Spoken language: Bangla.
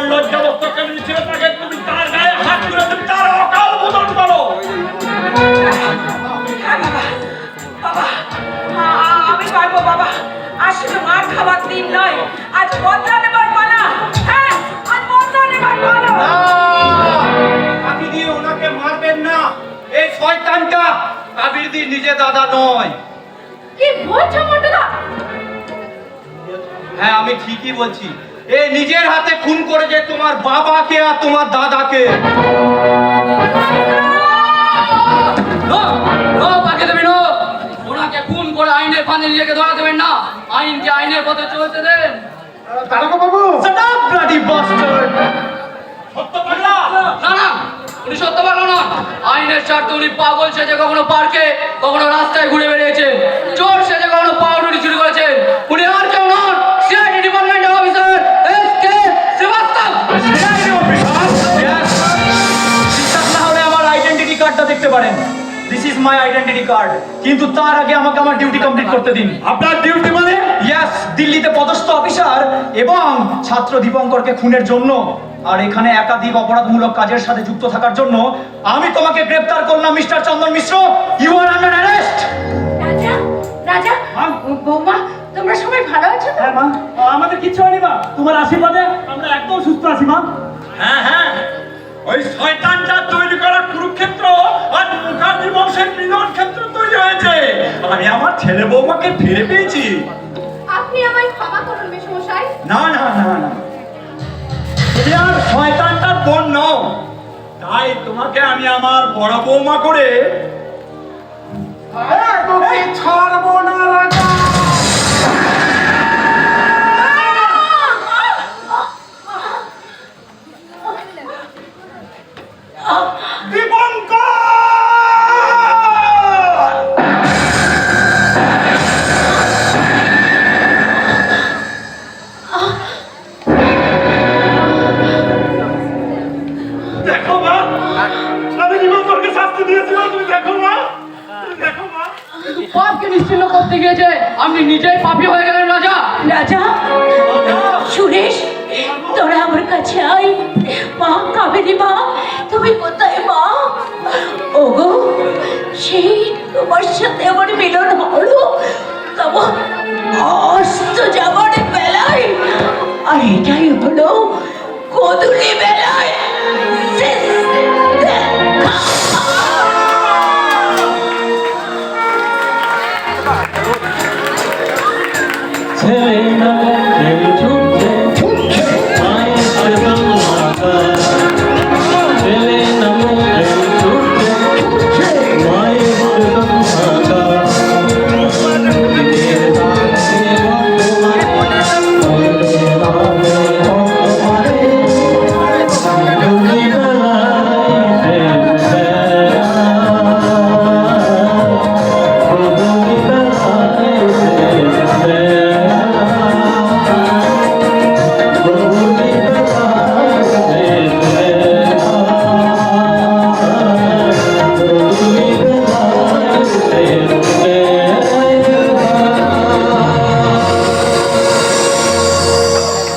তোমার লজ্জা বস্ত্রকে নিচে তাকে তুমি তার গায়ে হাত তুলে তুমি তার অকাল বোধন করো। বাবা আমি পারব বাবা। আসলে মার খাবার দিন নয়। আজ বদলা নেবার পালা। হ্যাঁ আজ বদলা নেবার পালা। কাকি দিয়ে ওনাকে মারবেন না। এই শয়তানটা কাবির দি নিজে দাদা নয়। কি বলছো মন্টুদা? হ্যাঁ আমি ঠিকই বলছি। এ নিজের হাতে খুন করেছে তোমার বাবাকে আর তোমার দাদাকে। ওনাকে খুন করে আইনের নিজেকে ধরা দেবেন না। আইনকে আইনের পথে চলতে দেন! সত্য পাগলা? না না উনি সত্য বলো না। আইনের স্বার্থে উনি পাগল সেজে কখনো পার্কে কখনো রাস্তায় ঘুরে বেরিয়েছে চোর পারেন। This is my identity card কিন্তু তার আগে আমাকে আমার ডিউটি কমপ্লিট করতে দিন। আপনার ডিউটি মানে? ইয়াস দিল্লিতে পদস্থ অফিসার এবং ছাত্র দীপঙ্করকে খুনের জন্য আর এখানে একাধিক অপরাধমূলক কাজের সাথে যুক্ত থাকার জন্য আমি তোমাকে গ্রেফতার করলাম mister Chandan Mishra. You are under arrest রাজা রাজা বৌমা তোমরা সবাই ভালো আছো তো? হ্যাঁ মা। আমাদের কিচ্ছু হয়নি মা। তোমার আশীর্বাদে আমরা একদম সুস্থ আছি মা। হ্যাঁ হ্যাঁ। ওই শয়তানটা তৈরি করা কুরুক্ষেত্র। আর মুখার্জি বংশের মিলন ক্ষেত্র তৈরি হয়েছে। আমি আমার ছেলে বৌমাকে ফিরে পেয়েছি। আপনি আমায় ক্ষমা করুন মেশমশাই না না না না। তুমি আর শয়তানটার বোন নও। তাই তোমাকে আমি আমার বড় বৌমা করে ছাড়বো না। শাস্তি দিয়েছিলাম তুমি দেখো মা। তুমি দেখো মা। পাপকে নিশ্চিন্ন করতে গিয়েছে আপনি নিজেই পাপী হয়ে গেলেন রাজা। রাজা সুরেশ তোরা আমার কাছে আয়। মা কাবেরি মা তুমি কোথায় মা? ওগো সেই তোমার সাথে আমার মিলন হলো। তবে অস্ত যাবার বেলায়। আর এটাই হলো কদুলি বেলা Amen.